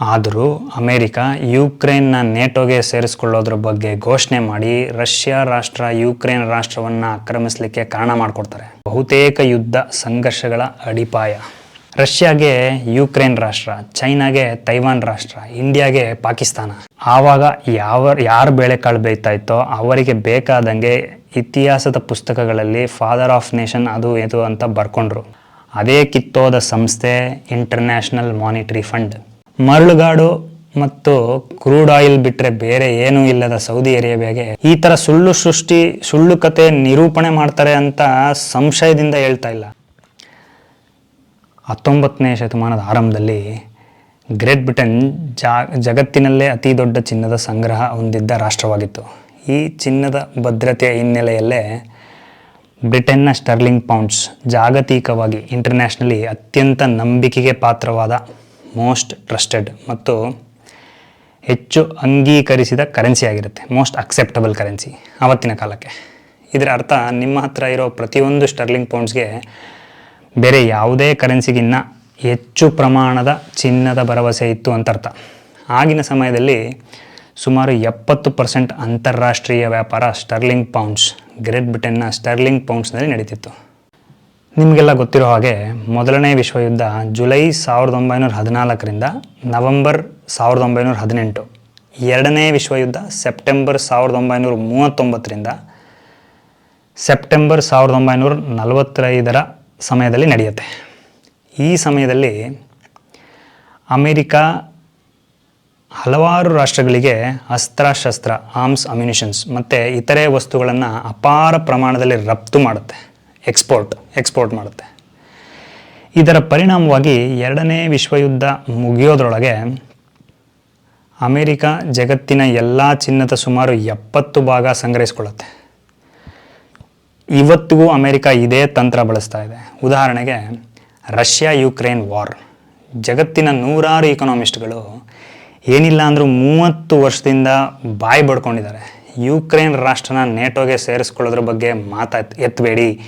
ಆದರೂ ಅಮೆರಿಕ ಯುಕ್ರೇನ್ನ ನೇಟೋಗೆ ಸೇರಿಸ್ಕೊಳ್ಳೋದ್ರ ಬಗ್ಗೆ ಘೋಷಣೆ ಮಾಡಿ ರಷ್ಯಾ ರಾಷ್ಟ್ರ ಯುಕ್ರೇನ್ ರಾಷ್ಟ್ರವನ್ನು ಆಕ್ರಮಿಸಲಿಕ್ಕೆ ಕಾರಣ ಮಾಡಿಕೊಡ್ತಾರೆ. ಬಹುತೇಕ ಯುದ್ಧ ಸಂಘರ್ಷಗಳ ಅಡಿಪಾಯ. ರಷ್ಯಾಗೆ ಯುಕ್ರೇನ್ ರಾಷ್ಟ್ರ, ಚೈನಾಗೆ ತೈವಾನ್ ರಾಷ್ಟ್ರ, ಇಂಡಿಯಾಗೆ ಪಾಕಿಸ್ತಾನ. ಆವಾಗ ಯಾವ, ಯಾರು ಬೇಳೆಕಾಳು ಬೇಯ್ತಾ ಇತ್ತೋ ಅವರಿಗೆ ಬೇಕಾದಂಗೆ ಇತಿಹಾಸದ ಪುಸ್ತಕಗಳಲ್ಲಿ ಫಾದರ್ ಆಫ್ ನೇಷನ್ ಅದು, ಇದು ಅಂತ ಬರ್ಕೊಂಡ್ರು. ಅದೇ ಕಿತ್ತೋದ ಸಂಸ್ಥೆ ಇಂಟರ್ನ್ಯಾಷನಲ್ ಮಾನಿಟರಿ ಫಂಡ್ ಮರಳುಗಾಡು ಮತ್ತು ಕ್ರೂಡ್ ಆಯಿಲ್ ಬಿಟ್ಟರೆ ಬೇರೆ ಏನೂ ಇಲ್ಲದ ಸೌದಿ ಅರೇಬಿಯಾಗೆ ಈ ಥರ ಸುಳ್ಳು ಸೃಷ್ಟಿ, ಸುಳ್ಳು ಕತೆ ನಿರೂಪಣೆ ಮಾಡ್ತಾರೆ ಅಂತ ಸಂಶಯದಿಂದ ಹೇಳ್ತಾ ಇಲ್ಲ. ಹತ್ತೊಂಬತ್ತನೇ ಶತಮಾನದ ಆರಂಭದಲ್ಲಿ ಗ್ರೇಟ್ ಬ್ರಿಟನ್ ಜಗತ್ತಿನಲ್ಲೇ ಅತಿ ದೊಡ್ಡ ಚಿನ್ನದ ಸಂಗ್ರಹ ಹೊಂದಿದ್ದ ರಾಷ್ಟ್ರವಾಗಿತ್ತು. ಈ ಚಿನ್ನದ ಭದ್ರತೆಯ ಹಿನ್ನೆಲೆಯಲ್ಲೇ ಬ್ರಿಟನ್ನ ಸ್ಟರ್ಲಿಂಗ್ ಪೌಂಡ್ಸ್ ಜಾಗತಿಕವಾಗಿ ಇಂಟರ್ನ್ಯಾಷನಲಿ ಅತ್ಯಂತ ನಂಬಿಕೆಗೆ ಪಾತ್ರವಾದ ಮೋಸ್ಟ್ ಟ್ರಸ್ಟೆಡ್ ಮತ್ತು ಹೆಚ್ಚು ಅಂಗೀಕರಿಸಿದ ಕರೆನ್ಸಿ ಆಗಿರುತ್ತೆ, ಮೋಸ್ಟ್ ಅಕ್ಸೆಪ್ಟಬಲ್ ಕರೆನ್ಸಿ ಆವತ್ತಿನ ಕಾಲಕ್ಕೆ. ಇದರ ಅರ್ಥ ನಿಮ್ಮ ಹತ್ರ ಇರೋ ಪ್ರತಿಯೊಂದು ಸ್ಟರ್ಲಿಂಗ್ ಪೌಂಡ್ಸ್ಗೆ ಬೇರೆ ಯಾವುದೇ ಕರೆನ್ಸಿಗಿನ್ನ ಹೆಚ್ಚು ಪ್ರಮಾಣದ ಚಿನ್ನದ ಭರವಸೆ ಇತ್ತು ಅಂತ ಅರ್ಥ. ಆಗಿನ ಸಮಯದಲ್ಲಿ ಸುಮಾರು ಎಪ್ಪತ್ತು ಪರ್ಸೆಂಟ್ ಅಂತಾರಾಷ್ಟ್ರೀಯ ವ್ಯಾಪಾರ ಸ್ಟರ್ಲಿಂಗ್ ಪೌಂಡ್ಸ್, ಗ್ರೇಟ್ ಬ್ರಿಟನ್ನ ಸ್ಟರ್ಲಿಂಗ್ ಪೌಂಡ್ಸ್ನಲ್ಲಿ ನಡೀತಿತ್ತು. ನಿಮಗೆಲ್ಲ ಗೊತ್ತಿರೋ ಹಾಗೆ ಮೊದಲನೇ ವಿಶ್ವಯುದ್ಧ ಜುಲೈ ಸಾವಿರದ ಒಂಬೈನೂರ ಹದಿನಾಲ್ಕರಿಂದ ನವೆಂಬರ್ ಸಾವಿರದ ಒಂಬೈನೂರ ಹದಿನೆಂಟು. ಎರಡನೇ ವಿಶ್ವಯುದ್ಧ ಸೆಪ್ಟೆಂಬರ್ ಸಾವಿರದ ಒಂಬೈನೂರ ಮೂವತ್ತೊಂಬತ್ತರಿಂದ ಸೆಪ್ಟೆಂಬರ್ ಸಾವಿರದ ಒಂಬೈನೂರ ನಲವತ್ತೈದರ ಸಮಯದಲ್ಲಿ ನಡೆಯುತ್ತೆ. ಈ ಸಮಯದಲ್ಲಿ ಅಮೇರಿಕಾ ಹಲವಾರು ರಾಷ್ಟ್ರಗಳಿಗೆ ಅಸ್ತ್ರಶಸ್ತ್ರ ಆರ್ಮ್ಸ್ ಅಮ್ಯುನಿಷನ್ಸ್ ಮತ್ತು ಇತರೆ ವಸ್ತುಗಳನ್ನು ಅಪಾರ ಪ್ರಮಾಣದಲ್ಲಿ ರಫ್ತು ಮಾಡುತ್ತೆ. ಎಕ್ಸ್ಪೋರ್ಟ್ ಎಕ್ಸ್ಪೋರ್ಟ್ ಮಾಡುತ್ತೆ. ಇದರ ಪರಿಣಾಮವಾಗಿ ಎರಡನೇ ವಿಶ್ವಯುದ್ಧ ಮುಗಿಯೋದ್ರೊಳಗೆ ಅಮೇರಿಕ ಜಗತ್ತಿನ ಎಲ್ಲ ಚಿನ್ನದ ಸುಮಾರು ಎಪ್ಪತ್ತು ಭಾಗ ಸಂಗ್ರಹಿಸ್ಕೊಳ್ಳುತ್ತೆ. ಇವತ್ತಿಗೂ ಅಮೆರಿಕ ಇದೇ ತಂತ್ರ ಬಳಸ್ತಾ ಇದೆ. ಉದಾಹರಣೆಗೆ, ರಷ್ಯಾ ಯುಕ್ರೇನ್ ವಾರ್. ಜಗತ್ತಿನ ನೂರಾರು ಇಕನಾಮಿಸ್ಟ್ಗಳು ಏನಿಲ್ಲ ಅಂದರೂ ಮೂವತ್ತು ವರ್ಷದಿಂದ ಬಾಯಿ ಬಡ್ಕೊಂಡಿದ್ದಾರೆ. ಯುಕ್ರೇನ್ ರಾಷ್ಟ್ರನ ನೇಟೋಗೆ ಸೇರಿಸ್ಕೊಳ್ಳೋದ್ರ ಬಗ್ಗೆ ಮಾತಾ ಎತ್ತಬೇಡಿ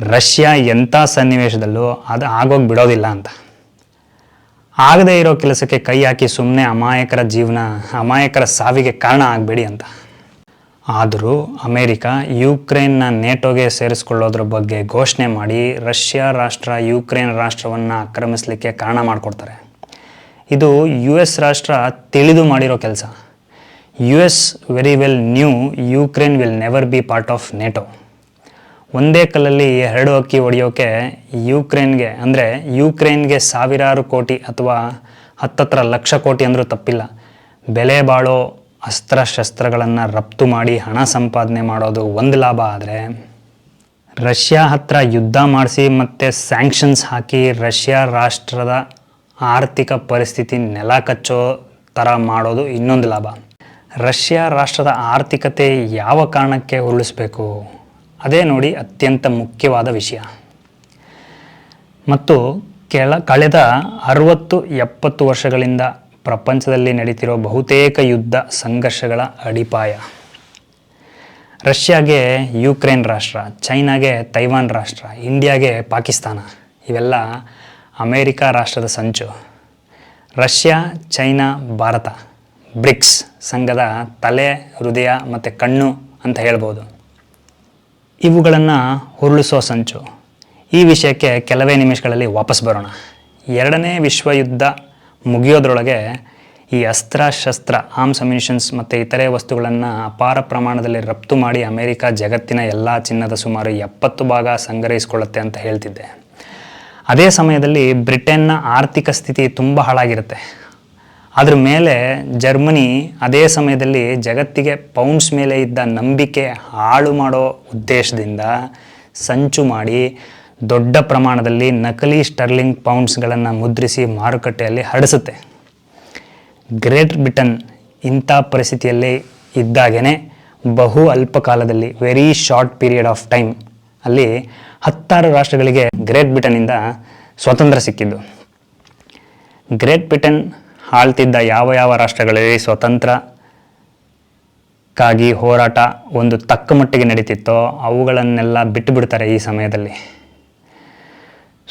ರಷ್ಯಾ ಎಂಥ ಸನ್ನಿವೇಶದಲ್ಲೂ ಅದು ಆಗೋಗಿ ಬಿಡೋದಿಲ್ಲ ಅಂತ. ಆಗದೇ ಇರೋ ಕೆಲಸಕ್ಕೆ ಕೈ ಹಾಕಿ ಸುಮ್ಮನೆ ಅಮಾಯಕರ ಜೀವನ, ಅಮಾಯಕರ ಸಾವಿಗೆ ಕಾರಣ ಆಗಬೇಡಿ ಅಂತ. ಆದರೂ ಅಮೇರಿಕ ಯುಕ್ರೇನ್ನ ನೇಟೋಗೆ ಸೇರಿಸ್ಕೊಳ್ಳೋದ್ರ ಬಗ್ಗೆ ಘೋಷಣೆ ಮಾಡಿ ರಷ್ಯಾ ರಾಷ್ಟ್ರ ಯುಕ್ರೇನ್ ರಾಷ್ಟ್ರವನ್ನು ಆಕ್ರಮಿಸಲಿಕ್ಕೆ ಕಾರಣ ಮಾಡಿಕೊಡ್ತಾರೆ. ಇದು ಯು ಎಸ್ ರಾಷ್ಟ್ರ ತಿಳಿದು ಮಾಡಿರೋ ಕೆಲಸ. U S very well knew, Ukraine will never be part of NATO. ಒಂದೇ ಕಲ್ಲಲ್ಲಿ ಎರಡು ಅಕ್ಕಿ ಹೊಡೆಯೋಕೆ ಯುಕ್ರೇನ್ಗೆ, ಅಂದರೆ ಯುಕ್ರೇನ್ಗೆ ಸಾವಿರಾರು ಕೋಟಿ ಅಥವಾ ಹತ್ತತ್ರ ಲಕ್ಷ ಕೋಟಿ ಅಂದರೂ ತಪ್ಪಿಲ್ಲ. ಬೆಲೆ ಬಾಳೋ ಅಸ್ತ್ರಶಸ್ತ್ರಗಳನ್ನು ರಫ್ತು ಮಾಡಿ ಹಣ ಸಂಪಾದನೆ ಮಾಡೋದು ಒಂದು ಲಾಭ ಆದರೆ ರಷ್ಯಾ ಹತ್ರ ಯುದ್ಧ ಮಾಡಿಸಿ ಮತ್ತು ಸ್ಯಾಂಕ್ಷನ್ಸ್ ಹಾಕಿ ರಷ್ಯಾ ರಾಷ್ಟ್ರದ ಆರ್ಥಿಕ ಪರಿಸ್ಥಿತಿ ನೆಲ ಕಚ್ಚೋ ಥರ ಮಾಡೋದು ಇನ್ನೊಂದು ಲಾಭ. ರಷ್ಯಾ ರಾಷ್ಟ್ರದ ಆರ್ಥಿಕತೆ ಯಾವ ಕಾರಣಕ್ಕೆ ಉರುಳಿಸ್ಬೇಕು? ಅದೇ ನೋಡಿ ಅತ್ಯಂತ ಮುಖ್ಯವಾದ ವಿಷಯ. ಮತ್ತು ಕೆಳ ಕಳೆದ ಅರವತ್ತು ಎಪ್ಪತ್ತು ವರ್ಷಗಳಿಂದ ಪ್ರಪಂಚದಲ್ಲಿ ನಡೀತಿರೋ ಬಹುತೇಕ ಯುದ್ಧ ಸಂಘರ್ಷಗಳ ಅಡಿಪಾಯ. ರಷ್ಯಾಗೆ ಯುಕ್ರೇನ್ ರಾಷ್ಟ್ರ, ಚೈನಾಗೆ ತೈವಾನ್ ರಾಷ್ಟ್ರ, ಇಂಡಿಯಾಗೆ ಪಾಕಿಸ್ತಾನ, ಇವೆಲ್ಲ ಅಮೇರಿಕ ರಾಷ್ಟ್ರದ ಸಂಚು. ರಷ್ಯಾ, ಚೈನಾ, ಭಾರತ, ಬ್ರಿಕ್ಸ್ ಸಂಘದ ತಲೆ, ಹೃದಯ ಮತ್ತು ಕಣ್ಣು ಅಂತ ಹೇಳ್ಬೋದು. ಇವುಗಳನ್ನು ಉರುಳಿಸೋ ಸಂಚು. ಈ ವಿಷಯಕ್ಕೆ ಕೆಲವೇ ನಿಮಿಷಗಳಲ್ಲಿ ವಾಪಸ್ ಬರೋಣ. ಎರಡನೇ ವಿಶ್ವಯುದ್ಧ ಮುಗಿಯೋದ್ರೊಳಗೆ ಈ ಅಸ್ತ್ರ ಶಸ್ತ್ರ ಆರ್ಮ್ಸ್ ಅಮ್ಯುನಿಷನ್ಸ್ ಮತ್ತು ಇತರೆ ವಸ್ತುಗಳನ್ನು ಅಪಾರ ಪ್ರಮಾಣದಲ್ಲಿ ರಫ್ತು ಮಾಡಿ ಅಮೆರಿಕ ಜಗತ್ತಿನ ಎಲ್ಲ ಚಿನ್ನದ ಸುಮಾರು ಎಪ್ಪತ್ತು ಭಾಗ ಸಂಗ್ರಹಿಸಿಕೊಳ್ಳುತ್ತೆ ಅಂತ ಹೇಳ್ತಿದ್ದೆ. ಅದೇ ಸಮಯದಲ್ಲಿ ಬ್ರಿಟನ್ನ ಆರ್ಥಿಕ ಸ್ಥಿತಿ ತುಂಬ ಹಾಳಾಗಿರುತ್ತೆ. ಅದ್ರ ಮೇಲೆ ಜರ್ಮನಿ ಅದೇ ಸಮಯದಲ್ಲಿ ಜಗತ್ತಿಗೆ ಪೌಂಡ್ಸ್ ಮೇಲೆ ಇದ್ದ ನಂಬಿಕೆ ಹಾಳು ಮಾಡೋ ಉದ್ದೇಶದಿಂದ ಸಂಚು ಮಾಡಿ ದೊಡ್ಡ ಪ್ರಮಾಣದಲ್ಲಿ ನಕಲಿ ಸ್ಟರ್ಲಿಂಗ್ ಪೌಂಡ್ಸ್ಗಳನ್ನು ಮುದ್ರಿಸಿ ಮಾರುಕಟ್ಟೆಯಲ್ಲಿ ಹರಡಿಸುತ್ತೆ ಗ್ರೇಟ್ ಬ್ರಿಟನ್ ಇಂಥ ಪರಿಸ್ಥಿತಿಯಲ್ಲಿ ಇದ್ದಾಗೇ ಬಹು ಅಲ್ಪ ಕಾಲದಲ್ಲಿ very short period of time ಅಲ್ಲಿ ಹತ್ತಾರು ರಾಷ್ಟ್ರಗಳಿಗೆ ಗ್ರೇಟ್ ಬ್ರಿಟನ್ನಿಂದ ಸ್ವಾತಂತ್ರ್ಯ ಸಿಕ್ಕಿದ್ದು. ಗ್ರೇಟ್ ಬ್ರಿಟನ್ ಆಳ್ತಿದ್ದ ಯಾವ ಯಾವ ರಾಷ್ಟ್ರಗಳಲ್ಲಿ ಸ್ವತಂತ್ರಕ್ಕಾಗಿ ಹೋರಾಟ ಒಂದು ತಕ್ಕ ಮಟ್ಟಿಗೆ ನಡೀತಿತ್ತೋ ಅವುಗಳನ್ನೆಲ್ಲ ಬಿಟ್ಟು ಬಿಡ್ತಾರೆ ಈ ಸಮಯದಲ್ಲಿ.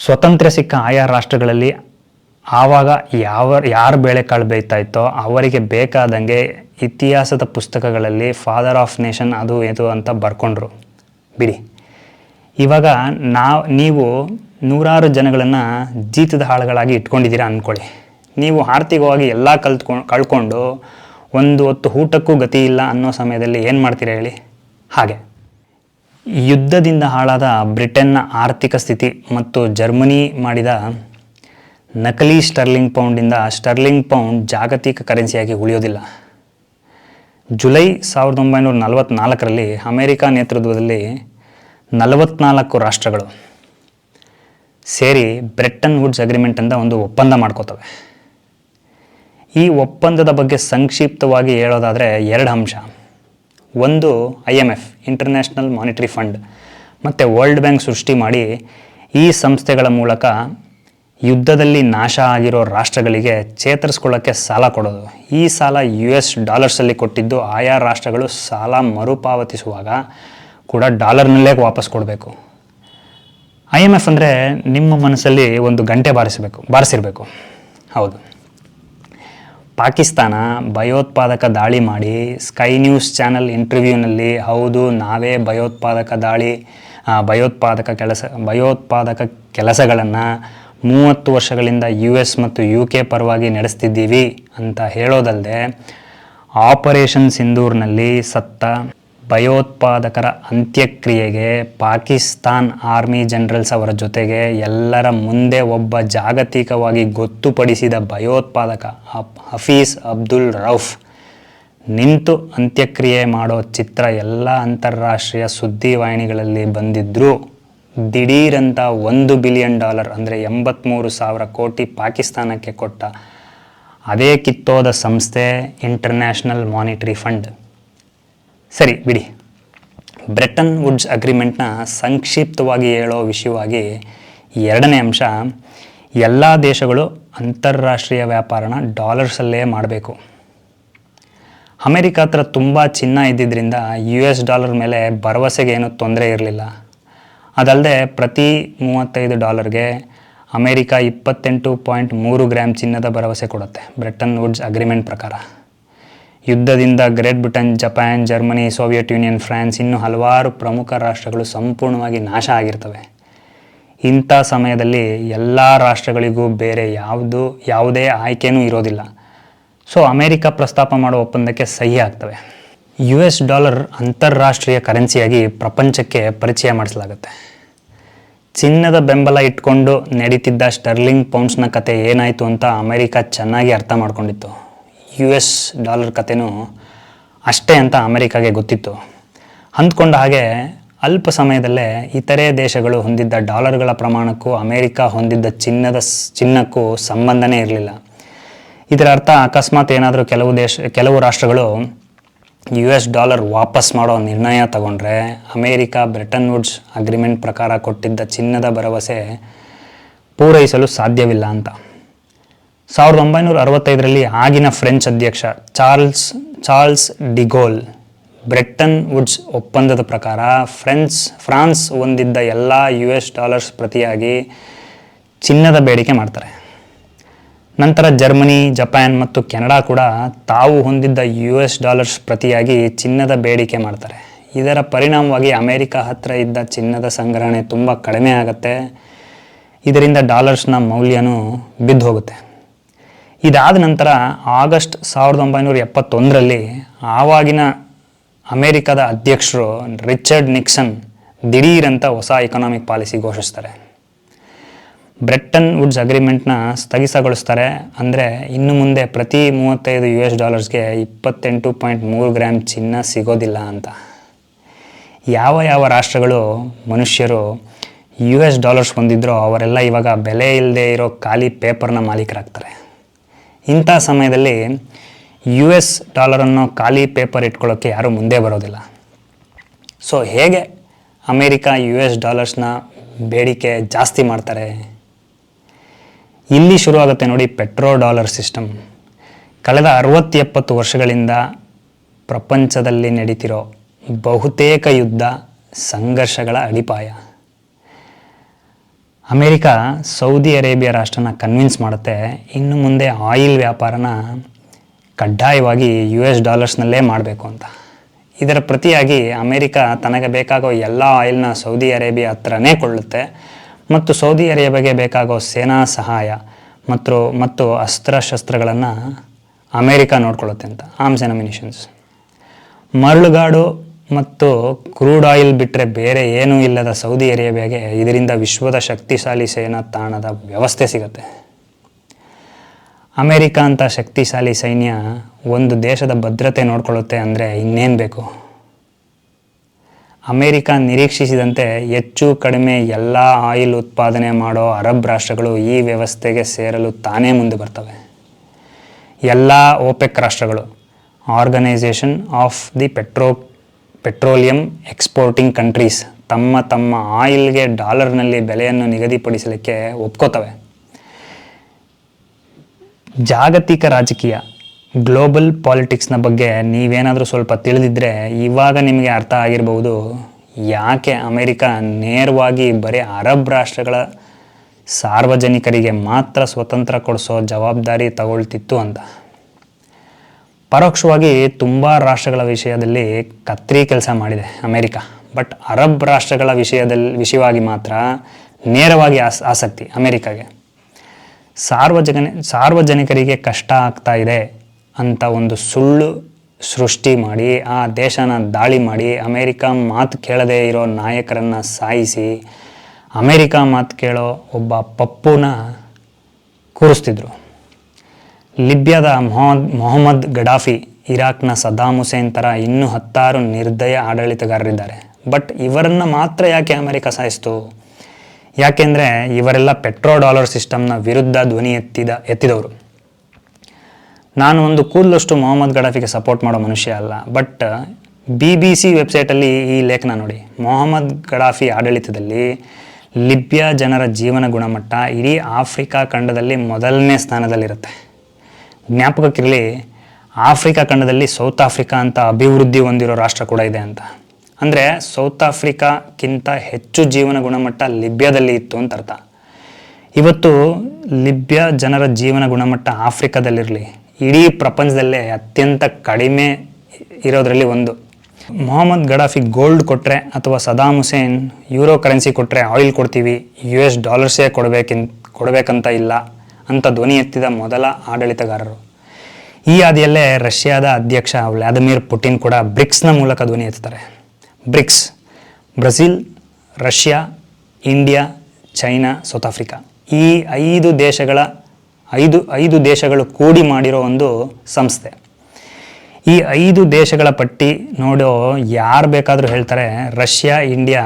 ಸ್ವತಂತ್ರ ಸಿಕ್ಕ ಆಯಾ ರಾಷ್ಟ್ರಗಳಲ್ಲಿ ಆವಾಗ ಯಾವ, ಯಾರು ಬೇಳೆಕಾಳು ಬೇಯ್ತಾ ಇತ್ತೋ ಅವರಿಗೆ ಬೇಕಾದಂಗೆ ಇತಿಹಾಸದ ಪುಸ್ತಕಗಳಲ್ಲಿ ಫಾದರ್ ಆಫ್ ನೇಷನ್ ಅದು ಇದು ಅಂತ ಬರ್ಕೊಂಡ್ರು. ಬಿಡಿ. ಇವಾಗ ನಾವು, ನೀವು ನೂರಾರು ಜನಗಳನ್ನು ಜೀತದ ಹಾಳುಗಳಾಗಿ ಇಟ್ಕೊಂಡಿದ್ದೀರಾ ಅಂದ್ಕೊಳ್ಳಿ ನೀವು ಆರ್ಥಿಕವಾಗಿ ಎಲ್ಲ ಕಲ್ತ್ಕೊಂಡು ಕಳ್ಕೊಂಡು ಒಂದು ಹೊತ್ತು ಊಟಕ್ಕೂ ಗತಿ ಇಲ್ಲ ಅನ್ನೋ ಸಮಯದಲ್ಲಿ ಏನು ಮಾಡ್ತೀರಾ ಹೇಳಿ? ಹಾಗೆ. ಯುದ್ಧದಿಂದ ಹಾಳಾದ ಬ್ರಿಟನ್ನ ಆರ್ಥಿಕ ಸ್ಥಿತಿ ಮತ್ತು ಜರ್ಮನಿ ಮಾಡಿದ ನಕಲಿ ಸ್ಟರ್ಲಿಂಗ್ ಪೌಂಡಿಂದ ಸ್ಟರ್ಲಿಂಗ್ ಪೌಂಡ್ ಜಾಗತಿಕ ಕರೆನ್ಸಿಯಾಗಿ ಉಳಿಯೋದಿಲ್ಲ. ಜುಲೈ ಸಾವಿರದ ಒಂಬೈನೂರ ನಲವತ್ತ್ನಾಲ್ಕರಲ್ಲಿ ಅಮೆರಿಕ ನೇತೃತ್ವದಲ್ಲಿ ನಲವತ್ನಾಲ್ಕು ರಾಷ್ಟ್ರಗಳು ಸೇರಿ ಬ್ರೆಟನ್ ವುಡ್ಸ್ ಅಗ್ರಿಮೆಂಟ್ ಅಂತ ಒಂದು ಒಪ್ಪಂದ ಮಾಡ್ಕೋತವೆ. ಈ ಒಪ್ಪಂದದ ಬಗ್ಗೆ ಸಂಕ್ಷಿಪ್ತವಾಗಿ ಹೇಳೋದಾದರೆ ಎರಡು ಅಂಶ. ಒಂದು I M F International Monetary Fund ಮತ್ತು ವರ್ಲ್ಡ್ ಬ್ಯಾಂಕ್ ಸೃಷ್ಟಿ ಮಾಡಿ ಈ ಸಂಸ್ಥೆಗಳ ಮೂಲಕ ಯುದ್ಧದಲ್ಲಿ ನಾಶ ಆಗಿರೋ ರಾಷ್ಟ್ರಗಳಿಗೆ ಚೇತರಿಸ್ಕೊಳ್ಳೋಕ್ಕೆ ಸಾಲ ಕೊಡೋದು. ಈ ಸಾಲ ಯು ಎಸ್ ಡಾಲರ್ಸಲ್ಲಿ ಕೊಟ್ಟಿದ್ದು ಆಯಾ ರಾಷ್ಟ್ರಗಳು ಸಾಲ ಮರುಪಾವತಿಸುವಾಗ ಕೂಡ ಡಾಲರ್ನಲ್ಲೇ ವಾಪಸ್ ಕೊಡಬೇಕು. ಐ ಎಂ ಎಫ್ ಅಂದರೆ ನಿಮ್ಮ ಮನಸ್ಸಲ್ಲಿ ಒಂದು ಗಂಟೆ ಬಾರಿಸಬೇಕು, ಬಾರಿಸಿರಬೇಕು. ಹೌದು. ಪಾಕಿಸ್ತಾನ ಭಯೋತ್ಪಾದಕ ದಾಳಿ ಮಾಡಿ ಸ್ಕೈ ನ್ಯೂಸ್ ಚಾನಲ್ ಇಂಟರ್ವ್ಯೂನಲ್ಲಿ, ಹೌದು, ನಾವೇ ಭಯೋತ್ಪಾದಕ ದಾಳಿ ಭಯೋತ್ಪಾದಕ ಕೆಲಸ, ಭಯೋತ್ಪಾದಕ ಕೆಲಸಗಳನ್ನು ಮೂವತ್ತು ವರ್ಷಗಳಿಂದ ಯು ಎಸ್ ಮತ್ತು ಯು ಕೆ ಪರವಾಗಿ ನಡೆಸ್ತಿದ್ದೀವಿ ಅಂತ ಹೇಳೋದಲ್ಲದೆ ಆಪರೇಷನ್ ಸಿಂಧೂರ್ನಲ್ಲಿ ಸತ್ತ ಭಯೋತ್ಪಾದಕರ ಅಂತ್ಯಕ್ರಿಯೆಗೆ ಪಾಕಿಸ್ತಾನ್ ಆರ್ಮಿ ಜನರಲ್ಸ್ ಅವರ ಜೊತೆಗೆ ಎಲ್ಲರ ಮುಂದೆ ಒಬ್ಬ ಜಾಗತಿಕವಾಗಿ ಗೊತ್ತುಪಡಿಸಿದ ಭಯೋತ್ಪಾದಕ ಹಫ್- ಹಫೀಸ್ ಅಬ್ದುಲ್ ರೌಫ್. ನಿಂತು ಅಂತ್ಯಕ್ರಿಯೆ ಮಾಡೋ ಚಿತ್ರ ಎಲ್ಲ ಅಂತಾರಾಷ್ಟ್ರೀಯ ಸುದ್ದಿವಾಹಿನಿಗಳಲ್ಲಿ ಬಂದಿದ್ದರೂ ದಿಢೀರಂತ ಒಂದು ಬಿಲಿಯನ್ ಡಾಲರ್ ಅಂದರೆ ಎಂಬತ್ತ್ಮೂರು ಸಾವಿರ ಕೋಟಿ ಪಾಕಿಸ್ತಾನಕ್ಕೆ ಕೊಟ್ಟ ಅದೇ ಕಿತ್ತೋದ ಸಂಸ್ಥೆ ಇಂಟರ್ನ್ಯಾಷನಲ್ ಮಾನಿಟರಿ ಫಂಡ್. ಸರಿ, ಬಿಡಿ. ಬ್ರೆಟನ್ ವುಡ್ಸ್ ಅಗ್ರಿಮೆಂಟ್ನ ಸಂಕ್ಷಿಪ್ತವಾಗಿ ಹೇಳೋ ವಿಷಯವಾಗಿ ಎರಡನೇ ಅಂಶ, ಎಲ್ಲ ದೇಶಗಳು ಅಂತಾರಾಷ್ಟ್ರೀಯ ವ್ಯಾಪಾರನ ಡಾಲರ್ಸಲ್ಲೇ ಮಾಡಬೇಕು. ಅಮೆರಿಕ ಹತ್ರ ತುಂಬ ಚಿನ್ನ ಇದ್ದಿದ್ದರಿಂದ ಯು ಎಸ್ ಡಾಲರ್ ಮೇಲೆ ಭರವಸೆಗೆ ಏನೂ ತೊಂದರೆ ಇರಲಿಲ್ಲ. ಅದಲ್ಲದೆ ಪ್ರತಿ ಮೂವತ್ತೈದು ಡಾಲರ್ಗೆ ಅಮೇರಿಕಾ ಇಪ್ಪತ್ತೆಂಟು ಪಾಯಿಂಟ್ ಮೂರು ಗ್ರಾಮ್ ಚಿನ್ನದ ಭರವಸೆ ಕೊಡುತ್ತೆ ಬ್ರೆಟನ್ ವುಡ್ಸ್ ಅಗ್ರಿಮೆಂಟ್ ಪ್ರಕಾರ. ಯುದ್ಧದಿಂದ Great Britain, Japan, Germany, Soviet Union, France ಇನ್ನೂ ಹಲವಾರು ಪ್ರಮುಖ ರಾಷ್ಟ್ರಗಳು ಸಂಪೂರ್ಣವಾಗಿ ನಾಶ ಆಗಿರ್ತವೆ. ಇಂಥ ಸಮಯದಲ್ಲಿ ಎಲ್ಲ ರಾಷ್ಟ್ರಗಳಿಗೂ ಬೇರೆ ಯಾವುದು, ಯಾವುದೇ ಆಯ್ಕೆನೂ ಇರೋದಿಲ್ಲ. ಸೊ ಅಮೇರಿಕ ಪ್ರಸ್ತಾಪ ಮಾಡೋ ಒಪ್ಪಂದಕ್ಕೆ ಸಹಿ ಆಗ್ತವೆ. ಯು ಎಸ್ ಡಾಲರ್ ಅಂತಾರಾಷ್ಟ್ರೀಯ ಕರೆನ್ಸಿಯಾಗಿ ಪ್ರಪಂಚಕ್ಕೆ ಪರಿಚಯ ಮಾಡಿಸಲಾಗುತ್ತೆ. ಚಿನ್ನದ ಬೆಂಬಲ ಇಟ್ಕೊಂಡು ನಡೀತಿದ್ದ ಸ್ಟರ್ಲಿಂಗ್ ಪೌಂಡ್ಸ್ನ ಕತೆ ಏನಾಯಿತು ಅಂತ ಅಮೆರಿಕ ಚೆನ್ನಾಗಿ ಅರ್ಥ ಮಾಡ್ಕೊಂಡಿತ್ತು. ಯು ಎಸ್ ಡಾಲರ್ ಕತೆನೂ ಅಷ್ಟೇ ಅಂತ ಅಮೆರಿಕಾಗೆ ಗೊತ್ತಿತ್ತು. ಅಂದ್ಕೊಂಡ ಹಾಗೆ ಅಲ್ಪ ಸಮಯದಲ್ಲೇ ಇತರೆ ದೇಶಗಳು ಹೊಂದಿದ್ದ ಡಾಲರ್ಗಳ ಪ್ರಮಾಣಕ್ಕೂ ಅಮೇರಿಕಾ ಹೊಂದಿದ್ದ ಚಿನ್ನದ ಚಿನ್ನಕ್ಕೂ ಸಂಬಂಧನೇ ಇರಲಿಲ್ಲ. ಇದರ ಅರ್ಥ ಅಕಸ್ಮಾತ್ ಏನಾದರೂ ಕೆಲವು ದೇಶ, ಕೆಲವು ರಾಷ್ಟ್ರಗಳು ಯು ಎಸ್ ಡಾಲರ್ ವಾಪಸ್ ಮಾಡೋ ನಿರ್ಣಯ ತಗೊಂಡ್ರೆ ಅಮೇರಿಕ ಬ್ರಿಟನ್ ವುಡ್ಸ್ ಅಗ್ರಿಮೆಂಟ್ ಪ್ರಕಾರ ಕೊಟ್ಟಿದ್ದ ಚಿನ್ನದ ಭರವಸೆ ಪೂರೈಸಲು ಸಾಧ್ಯವಿಲ್ಲ ಅಂತ. ಸಾವಿರದ ಒಂಬೈನೂರ ಅರವತ್ತೈದರಲ್ಲಿ ಆಗಿನ ಫ್ರೆಂಚ್ ಅಧ್ಯಕ್ಷ Charles Charles de Gaulle Bretton Woods ಒಪ್ಪಂದದ ಪ್ರಕಾರ ಫ್ರೆಂಚ್, ಫ್ರಾನ್ಸ್ ಹೊಂದಿದ್ದ ಎಲ್ಲ ಯು ಎಸ್ ಡಾಲರ್ಸ್ ಪ್ರತಿಯಾಗಿ ಚಿನ್ನದ ಬೇಡಿಕೆ ಮಾಡ್ತಾರೆ. ನಂತರ ಜರ್ಮನಿ, ಜಪಾನ್ ಮತ್ತು ಕೆನಡಾ ಕೂಡ ತಾವು ಹೊಂದಿದ್ದ ಯು ಎಸ್ ಡಾಲರ್ಸ್ ಪ್ರತಿಯಾಗಿ ಚಿನ್ನದ ಬೇಡಿಕೆ ಮಾಡ್ತಾರೆ. ಇದರ ಪರಿಣಾಮವಾಗಿ ಅಮೆರಿಕ ಹತ್ತಿರ ಇದ್ದ ಚಿನ್ನದ ಸಂಗ್ರಹಣೆ ತುಂಬ ಕಡಿಮೆ ಆಗುತ್ತೆ. ಇದರಿಂದ ಡಾಲರ್ಸ್ನ ಮೌಲ್ಯನೂ ಬಿದ್ದು ಹೋಗುತ್ತೆ. ಇದಾದ ನಂತರ ಆಗಸ್ಟ್ ಸಾವಿರದ ಒಂಬೈನೂರ ಎಪ್ಪತ್ತೊಂದರಲ್ಲಿ ಆವಾಗಿನ ಅಮೇರಿಕದ ಅಧ್ಯಕ್ಷರು ರಿಚರ್ಡ್ ನಿಕ್ಸನ್ ದಿಢೀರಂತ ಹೊಸ ಎಕನಾಮಿಕ್ ಪಾಲಿಸಿ ಘೋಷಿಸ್ತಾರೆ. ಬ್ರೆಟನ್ ವುಡ್ಸ್ ಅಗ್ರಿಮೆಂಟ್ನ ಸ್ಥಗಿತಗೊಳಿಸ್ತಾರೆ ಅಂದರೆ ಇನ್ನು ಮುಂದೆ ಪ್ರತಿ ಮೂವತ್ತೈದು ಯು ಎಸ್ ಡಾಲರ್ಸ್ಗೆ ಇಪ್ಪತ್ತೆಂಟು ಪಾಯಿಂಟ್ ಮೂರು ಗ್ರಾಮ್ ಚಿನ್ನ ಸಿಗೋದಿಲ್ಲ ಅಂತ. ಯಾವ ಯಾವ ರಾಷ್ಟ್ರಗಳು ಮನುಷ್ಯರು ಯು ಎಸ್ ಡಾಲರ್ಸ್ ಹೊಂದಿದ್ರೋ ಅವರೆಲ್ಲ ಇವಾಗ ಬೆಲೆ ಇಲ್ಲದೆ ಇರೋ ಖಾಲಿ ಪೇಪರ್ನ ಮಾಲೀಕರಾಗ್ತಾರೆ. ಇಂಥ ಸಮಯದಲ್ಲಿ ಯು ಎಸ್ ಡಾಲರನ್ನು ಖಾಲಿ ಪೇಪರ್ ಇಟ್ಕೊಳ್ಳೋಕ್ಕೆ ಯಾರೂ ಮುಂದೆ ಬರೋದಿಲ್ಲ. ಸೊ ಹೇಗೆ ಅಮೇರಿಕ ಯು ಎಸ್ ಡಾಲರ್ಸ್ನ ಬೇಡಿಕೆ ಜಾಸ್ತಿ ಮಾಡ್ತಾರೆ? ಇಲ್ಲಿ ಶುರುವಾಗುತ್ತೆ ನೋಡಿ ಪೆಟ್ರೋ ಡಾಲರ್ ಸಿಸ್ಟಮ್. ಕಳೆದ ಅರವತ್ತು ಎಪ್ಪತ್ತು ವರ್ಷಗಳಿಂದ ಪ್ರಪಂಚದಲ್ಲಿ ನಡೀತಿರೋ ಬಹುತೇಕ ಯುದ್ಧ ಸಂಘರ್ಷಗಳ ಅಡಿಪಾಯ. ಅಮೇರಿಕ ಸೌದಿ ಅರೇಬಿಯಾ ರಾಷ್ಟ್ರನ ಕನ್ವಿನ್ಸ್ ಮಾಡುತ್ತೆ, ಇನ್ನು ಮುಂದೆ ಆಯಿಲ್ ವ್ಯಾಪಾರನ ಕಡ್ಡಾಯವಾಗಿ ಯು ಎಸ್ ಡಾಲರ್ಸ್ನಲ್ಲೇ ಮಾಡಬೇಕು ಅಂತ. ಇದರ ಪ್ರತಿಯಾಗಿ ಅಮೇರಿಕ ತನಗೆ ಬೇಕಾಗೋ ಎಲ್ಲ ಆಯಿಲ್ನ ಸೌದಿ ಅರೇಬಿಯಾ ಹತ್ರನೇ ಕೊಳ್ಳುತ್ತೆ. ಮತ್ತು ಸೌದಿ ಅರೇಬಿಯಾಗೆ ಬೇಕಾಗೋ ಸೇನಾ ಸಹಾಯ ಮತ್ತು ಮತ್ತು ಅಸ್ತ್ರಶಸ್ತ್ರಗಳನ್ನು ಅಮೇರಿಕ ನೋಡ್ಕೊಳ್ಳುತ್ತೆ ಅಂತ. ಆಮ್ಸ್ ಆ್ಯಂಡ್ ಅಮಿನಿಷನ್ಸ್ ಮರಳುಗಾಡು ಮತ್ತು ಕ್ರೂಡ್ ಆಯಿಲ್ ಬಿಟ್ಟರೆ ಬೇರೆ ಏನೂ ಇಲ್ಲದ ಸೌದಿ ಅರೇಬಿಯಾಗೆ ಇದರಿಂದ ವಿಶ್ವದ ಶಕ್ತಿಶಾಲಿ ಸೇನಾ ತಾಣದ ವ್ಯವಸ್ಥೆ ಸಿಗುತ್ತೆ. ಅಮೇರಿಕ ಅಂತ ಶಕ್ತಿಶಾಲಿ ಸೈನ್ಯ ಒಂದು ದೇಶದ ಭದ್ರತೆ ನೋಡ್ಕೊಳ್ಳುತ್ತೆ ಅಂದರೆ ಇನ್ನೇನು ಬೇಕು? ಅಮೇರಿಕ ನಿರೀಕ್ಷಿಸಿದಂತೆ ಹೆಚ್ಚು ಕಡಿಮೆ ಎಲ್ಲ ಆಯಿಲ್ ಉತ್ಪಾದನೆ ಮಾಡೋ ಅರಬ್ ರಾಷ್ಟ್ರಗಳು ಈ ವ್ಯವಸ್ಥೆಗೆ ಸೇರಲು ತಾನೇ ಮುಂದೆ ಬರ್ತವೆ. ಎಲ್ಲ ಓಪೆಕ್ ರಾಷ್ಟ್ರಗಳು. Organisation of the petro petroleum exporting countries ತಮ್ಮ ತಮ್ಮ ಆಯಿಲ್ಗೆ, ಡಾಲರ್ನಲ್ಲಿ ಬೆಲೆಯನ್ನು ನಿಗದಿಪಡಿಸಲಿಕ್ಕೆ ಒಪ್ಕೋತವೆ. ಜಾಗತಿಕ ರಾಜಕೀಯ, ಗ್ಲೋಬಲ್ ಪಾಲಿಟಿಕ್ಸ್ನ ಬಗ್ಗೆ ನೀವೇನಾದರೂ ಸ್ವಲ್ಪ ತಿಳಿದಿದ್ದರೆ ಇವಾಗ ನಿಮಗೆ ಅರ್ಥ ಆಗಿರಬಹುದು. ಯಾಕೆ ಅಮೆರಿಕ ನೇರವಾಗಿ ಬರೀ ಅರಬ್ ರಾಷ್ಟ್ರಗಳ ಸಾರ್ವಜನಿಕರಿಗೆ ಮಾತ್ರ ಸ್ವತಂತ್ರ ಕೊಡಿಸೋ ಜವಾಬ್ದಾರಿ ತಗೊಳ್ತಿತ್ತು ಅಂತ. ಪರೋಕ್ಷವಾಗಿ ತುಂಬ ರಾಷ್ಟ್ರಗಳ ವಿಷಯದಲ್ಲಿ ಕತ್ರಿ ಕೆಲಸ ಮಾಡಿದೆ ಅಮೆರಿಕ. ಬಟ್ ಅರಬ್ ರಾಷ್ಟ್ರಗಳ ವಿಷಯದಲ್ಲಿ ವಿಷಯವಾಗಿ ಮಾತ್ರ ನೇರವಾಗಿ ಆಸ್, ಆಸಕ್ತಿ ಅಮೆರಿಕಾಗೆ. ಸಾರ್ವಜನ ಸಾರ್ವಜನಿಕರಿಗೆ ಕಷ್ಟ ಆಗ್ತಾ ಇದೆ ಅಂತ ಒಂದು ಸುಳ್ಳು ಸೃಷ್ಟಿ ಮಾಡಿ, ಆ ದೇಶನ ದಾಳಿ ಮಾಡಿ, ಅಮೇರಿಕ ಮಾತು ಕೇಳದೇ ಇರೋ ನಾಯಕರನ್ನು ಸಾಯಿಸಿ, ಅಮೇರಿಕಾ ಮಾತು ಕೇಳೋ ಒಬ್ಬ ಪಪ್ಪುನ ಕೂರಿಸ್ತಿದ್ರು. ಲಿಬ್ಯಾದ ಮೊಹಮ್ಮದ್ ಮೊಹಮ್ಮದ್ ಗಡಾಫಿ ಇರಾಕ್ನ ಸದಾಮ್ ಹುಸೇನ್ ಥರ ಇನ್ನೂ ಹತ್ತಾರು ನಿರ್ದಯ ಆಡಳಿತಗಾರರಿದ್ದಾರೆ. ಬಟ್ ಇವರನ್ನು ಮಾತ್ರ ಯಾಕೆ ಅಮೆರಿಕ ಸಾಯಿಸ್ತು? ಯಾಕೆಂದರೆ ಇವರೆಲ್ಲ ಪೆಟ್ರೋ ಡಾಲರ್ ಸಿಸ್ಟಮ್ನ ವಿರುದ್ಧ ಧ್ವನಿ ಎತ್ತಿದ, ಎತ್ತಿದವರು. ನಾನು ಒಂದು ಕೂದಲಷ್ಟು ಮೊಹಮ್ಮದ್ ಗಡಾಫಿಗೆ ಸಪೋರ್ಟ್ ಮಾಡೋ ಮನುಷ್ಯ ಅಲ್ಲ, ಬಟ್ ಬಿ ಬಿ ಸಿ ವೆಬ್ಸೈಟಲ್ಲಿ ಈ ಲೇಖನ ನೋಡಿ. ಮೊಹಮ್ಮದ್ ಗಡಾಫಿ ಆಡಳಿತದಲ್ಲಿ ಲಿಬ್ಯಾ ಜನರ ಜೀವನ ಗುಣಮಟ್ಟ ಇಡೀ ಆಫ್ರಿಕಾ ಖಂಡದಲ್ಲಿ ಮೊದಲನೇ ಸ್ಥಾನದಲ್ಲಿರುತ್ತೆ. ಜ್ಞಾಪಕಕ್ಕಿರಲಿ ಆಫ್ರಿಕಾ ಖಂಡದಲ್ಲಿ ಸೌತ್ ಆಫ್ರಿಕಾ ಅಂತ ಅಭಿವೃದ್ಧಿ ಹೊಂದಿರೋ ರಾಷ್ಟ್ರ ಕೂಡ ಇದೆ ಅಂತ. ಅಂದರೆ ಸೌತ್ ಆಫ್ರಿಕಾಕ್ಕಿಂತ ಹೆಚ್ಚು ಜೀವನ ಗುಣಮಟ್ಟ ಲಿಬ್ಯಾದಲ್ಲಿ ಇತ್ತು ಅಂತ ಅರ್ಥ. ಇವತ್ತು ಲಿಬ್ಯಾ ಜನರ ಜೀವನ ಗುಣಮಟ್ಟ ಆಫ್ರಿಕಾದಲ್ಲಿರಲಿ, ಇಡೀ ಪ್ರಪಂಚದಲ್ಲೇ ಅತ್ಯಂತ ಕಡಿಮೆ ಇರೋದರಲ್ಲಿ ಒಂದು. ಮೊಹಮ್ಮದ್ ಗಡಾಫಿ ಗೋಲ್ಡ್ ಕೊಟ್ಟರೆ ಅಥವಾ ಸದಾಮ್ ಹುಸೇನ್ ಯೂರೋ ಕರೆನ್ಸಿ ಕೊಟ್ಟರೆ ಆಯಿಲ್ ಕೊಡ್ತೀವಿ, ಯು ಎಸ್ ಡಾಲರ್ಸೇ ಕೊಡಬೇಕಿನ್, ಕೊಡಬೇಕಂತ ಇಲ್ಲ. ಅಂತ ಧ್ವನಿ ಎತ್ತಿದ ಮೊದಲ ಆಡಳಿತಗಾರರು. ಈ ಹಾದಿಯಲ್ಲೇ ರಷ್ಯಾದ ಅಧ್ಯಕ್ಷ ವ್ಲಾದಿಮಿರ್ ಪುಟಿನ್ ಕೂಡ ಬ್ರಿಕ್ಸ್ನ ಮೂಲಕ ಧ್ವನಿ ಎತ್ತಾರೆ BRICS Brazil Russia, India, China, South Africa. ಈ ಐದು ದೇಶಗಳ, ಐದು ಐದು ದೇಶಗಳು ಕೂಡಿ ಮಾಡಿರೋ ಒಂದು ಸಂಸ್ಥೆ. ಈ ಐದು ದೇಶಗಳ ಪಟ್ಟಿ ನೋಡೋ ಯಾರು ಬೇಕಾದರೂ ಹೇಳ್ತಾರೆ ರಷ್ಯಾ, ಇಂಡಿಯಾ,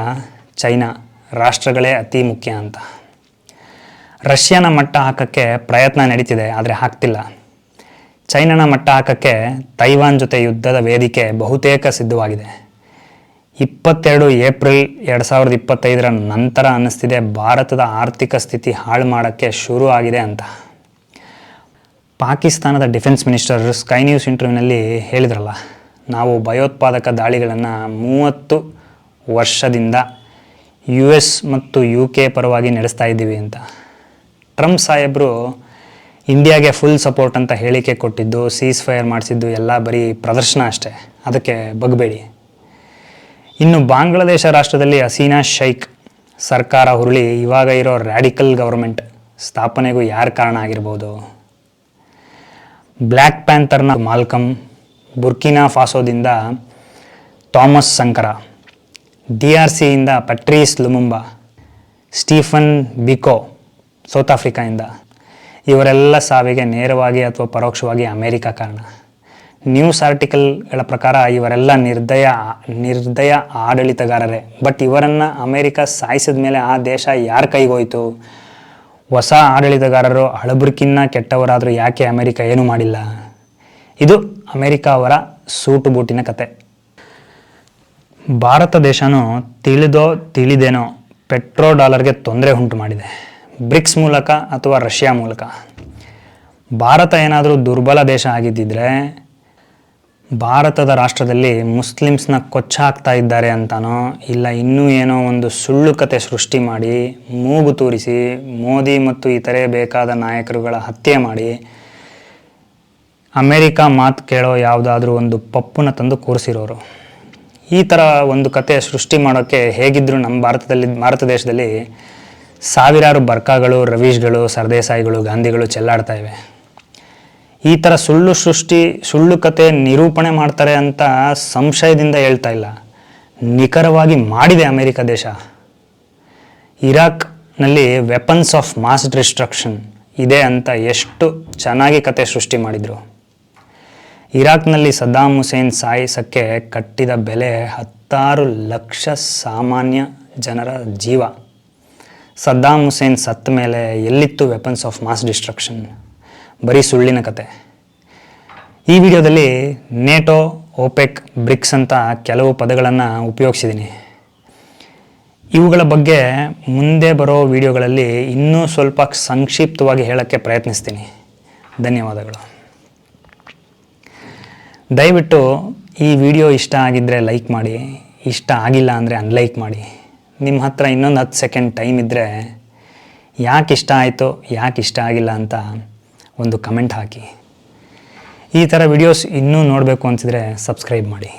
ಚೈನಾ ರಾಷ್ಟ್ರಗಳೇ ಅತಿ ಮುಖ್ಯ ಅಂತ. ರಷ್ಯಾನ ಮಟ್ಟ ಹಾಕೋಕ್ಕೆ ಪ್ರಯತ್ನ ನಡೀತಿದೆ, ಆದರೆ ಹಾಕ್ತಿಲ್ಲ. ಚೈನಾನ ಮಟ್ಟ ಹಾಕೋಕ್ಕೆ ತೈವಾನ್ ಜೊತೆ ಯುದ್ಧದ ವೇದಿಕೆ ಬಹುತೇಕ ಸಿದ್ಧವಾಗಿದೆ. ಇಪ್ಪತ್ತೆರಡು ಏಪ್ರಿಲ್ ಎರಡು ಸಾವಿರದ ಇಪ್ಪತ್ತೈದರ ನಂತರ ಅನ್ನಿಸ್ತಿದೆ, ಭಾರತದ ಆರ್ಥಿಕ ಸ್ಥಿತಿ ಹಾಳು ಮಾಡೋಕ್ಕೆ ಶುರು ಆಗಿದೆ ಅಂತ. ಪಾಕಿಸ್ತಾನದ ಡಿಫೆನ್ಸ್ ಮಿನಿಸ್ಟರ್ ಸ್ಕೈ ನ್ಯೂಸ್ ಇಂಟರ್ವ್ಯೂನಲ್ಲಿ ಹೇಳಿದ್ರಲ್ಲ, ನಾವು ಭಯೋತ್ಪಾದಕ ದಾಳಿಗಳನ್ನು ಮೂವತ್ತು ವರ್ಷದಿಂದ ಯು ಎಸ್ ಮತ್ತು ಯು ಕೆ ಪರವಾಗಿ ನಡೆಸ್ತಾ ಇದ್ದೀವಿ ಅಂತ. ಟ್ರಂಪ್ ಸಾಹೇಬರು ಇಂಡಿಯಾಗೆ ಫುಲ್ ಸಪೋರ್ಟ್ ಅಂತ ಹೇಳಿಕೆ ಕೊಟ್ಟಿದ್ದು ಸೀಸ್ ಫೈರ್ ಮಾಡಿಸಿದ್ದು, ಎಲ್ಲ ಬರೀ ಪ್ರದರ್ಶನ ಅಷ್ಟೇ. ಅದಕ್ಕೆ ಬಗ್ಬೇಡಿ. ಇನ್ನು ಬಾಂಗ್ಲಾದೇಶ ರಾಷ್ಟ್ರದಲ್ಲಿ ಹಸೀನಾ ಶೈಕ್ ಸರ್ಕಾರ ಹುರುಳಿ, ಇವಾಗ ಇರೋ ರ್ಯಾಡಿಕಲ್ ಗೌರ್ಮೆಂಟ್ ಸ್ಥಾಪನೆಗೂ ಯಾರು ಕಾರಣ ಆಗಿರ್ಬೋದು? ಬ್ಲ್ಯಾಕ್ ಪ್ಯಾಂಥರ್ನ ಮಾಲ್ಕಮ್ ಬುರ್ಕಿನಾ ಫಾಸೋದಿಂದ Thomas Sankara, D R ಸಿಯಿಂದ Patrice Lumumba, Stephen Biko South ಆಫ್ರಿಕಾಯಿಂದ. ಇವರೆಲ್ಲ ಸಾವಿಗೆ ನೇರವಾಗಿ ಅಥವಾ ಪರೋಕ್ಷವಾಗಿ ಅಮೇರಿಕಾ ಕಾರಣ. ನ್ಯೂಸ್ ಆರ್ಟಿಕಲ್ಗಳ ಪ್ರಕಾರ ಇವರೆಲ್ಲ ನಿರ್ದಯ ನಿರ್ದಯ ಆಡಳಿತಗಾರರೇ. ಬಟ್ ಇವರನ್ನು ಅಮೇರಿಕ ಸಾಯಿಸಿದ ಮೇಲೆ ಆ ದೇಶ ಯಾರ ಕೈಗೋಯ್ತು? ಹೊಸ ಆಡಳಿತಗಾರರು ಹಳಬುರ್ಕಿನ್ನ ಕೆಟ್ಟವರಾದರೂ ಯಾಕೆ ಅಮೇರಿಕ ಏನೂ ಮಾಡಿಲ್ಲ? ಇದು ಅಮೇರಿಕ ಅವರ ಸೂಟು ಬೂಟಿನ ಕತೆ. ಭಾರತ ದೇಶನೂ ತಿಳಿದೋ ತಿಳಿದೇನೋ ಪೆಟ್ರೋ ಡಾಲರ್ಗೆ ತೊಂದರೆ ಉಂಟು ಮಾಡಿದೆ. ಬ್ರಿಕ್ಸ್ ಮೂಲಕ ಅಥವಾ ರಷ್ಯಾ ಮೂಲಕ. ಭಾರತ ಏನಾದರೂ ದುರ್ಬಲ ದೇಶ ಆಗಿದ್ದಿದ್ರೆ ಭಾರತದ ರಾಷ್ಟ್ರದಲ್ಲಿ ಮುಸ್ಲಿಮ್ಸ್ನ ಕೊಚ್ಚಾಕ್ತಾ ಇದ್ದಾರೆ ಅಂತಾನೋ, ಇಲ್ಲ ಇನ್ನೂ ಏನೋ ಒಂದು ಸುಳ್ಳು ಕತೆ ಸೃಷ್ಟಿ ಮಾಡಿ, ಮೂಗು ತೂರಿಸಿ, ಮೋದಿ ಮತ್ತು ಇತರೆ ಬೇಕಾದ ನಾಯಕರುಗಳ ಹತ್ಯೆ ಮಾಡಿ, ಅಮೇರಿಕಾ ಮಾತು ಕೇಳೋ ಯಾವುದಾದ್ರೂ ಒಂದು ಪಪ್ಪುನ ತಂದು ಕೂರಿಸಿರೋರು. ಈ ಥರ ಒಂದು ಕತೆ ಸೃಷ್ಟಿ ಮಾಡೋಕ್ಕೆ ಹೇಗಿದ್ದರೂ ನಮ್ಮ ಭಾರತದಲ್ಲಿ, ಭಾರತ ದೇಶದಲ್ಲಿ ಸಾವಿರಾರು ಬರ್ಕಾಗಳು, ರವೀಶ್ಗಳು, ಸರ್ದೇಸಾಯಿಗಳು, ಗಾಂಧಿಗಳು ಚೆಲ್ಲಾಡ್ತಾ ಇವೆ. ಈ ಥರ ಸುಳ್ಳು ಸೃಷ್ಟಿ, ಸುಳ್ಳು ಕತೆ ನಿರೂಪಣೆ ಮಾಡ್ತಾರೆ ಅಂತ ಸಂಶಯದಿಂದ ಹೇಳ್ತಾ ಇಲ್ಲ. ನಿಖರವಾಗಿ ಮಾಡಿದೆ ಅಮೆರಿಕ ದೇಶ. ಇರಾಕ್ನಲ್ಲಿ ವೆಪನ್ಸ್ ಆಫ್ ಮಾಸ್ ಡಿಸ್ಟ್ರಕ್ಷನ್ ಇದೆ ಅಂತ ಎಷ್ಟು ಚೆನ್ನಾಗಿ ಕತೆ ಸೃಷ್ಟಿ ಮಾಡಿದರು. ಇರಾಕ್ನಲ್ಲಿ ಸದ್ದಾಂ ಹುಸೇನ್ ಸಾಯಿಸಕ್ಕೆ ಕಟ್ಟಿದ ಬೆಲೆ ಹತ್ತಾರು ಲಕ್ಷ ಸಾಮಾನ್ಯ ಜನರ ಜೀವ. ಸದ್ದಾಂ ಹುಸೇನ್ ಸತ್ತ ಮೇಲೆ ಎಲ್ಲಿತ್ತು ವೆಪನ್ಸ್ ಆಫ್ ಮಾಸ್ ಡಿಸ್ಟ್ರಕ್ಷನ್ ಬರೀ ಸುಳ್ಳಿನ ಕತೆ. ಈ ವಿಡಿಯೋದಲ್ಲಿ ನೇಟೋ ಓಪೆಕ್ ಬ್ರಿಕ್ಸ್ ಅಂತ ಕೆಲವು ಪದಗಳನ್ನು ಉಪಯೋಗಿಸಿದ್ದೀನಿ ಇವುಗಳ ಬಗ್ಗೆ ಮುಂದೆ ಬರೋ ವಿಡಿಯೋಗಳಲ್ಲಿ ಇನ್ನೂ ಸ್ವಲ್ಪ ಸಂಕ್ಷಿಪ್ತವಾಗಿ ಹೇಳೋಕ್ಕೆ ಪ್ರಯತ್ನಿಸ್ತೀನಿ. ಧನ್ಯವಾದಗಳು. ದಯವಿಟ್ಟು ಈ ವಿಡಿಯೋ ಇಷ್ಟ ಆಗಿದ್ದರೆ ಲೈಕ್ ಮಾಡಿ, ಇಷ್ಟ ಆಗಿಲ್ಲ ಅಂದರೆ ಅನ್ಲೈಕ್ ಮಾಡಿ. ನಿಮ್ಮ ಹತ್ರ ಇನ್ನೊಂದು ಹತ್ತು ಸೆಕೆಂಡ್ ಟೈಮ್ ಇದ್ದರೆ ಯಾಕೆ ಇಷ್ಟ ಆಯಿತು, ಯಾಕೆ ಇಷ್ಟ ಆಗಿಲ್ಲ ಅಂತ ಒಂದು ಕಮೆಂಟ್ ಹಾಕಿ. ಈ ಥರ ವಿಡಿಯೋಸ್ ಇನ್ನೂ ನೋಡಬೇಕು ಅಂತಿದ್ರೆ ಸಬ್ಸ್ಕ್ರೈಬ್ ಮಾಡಿ.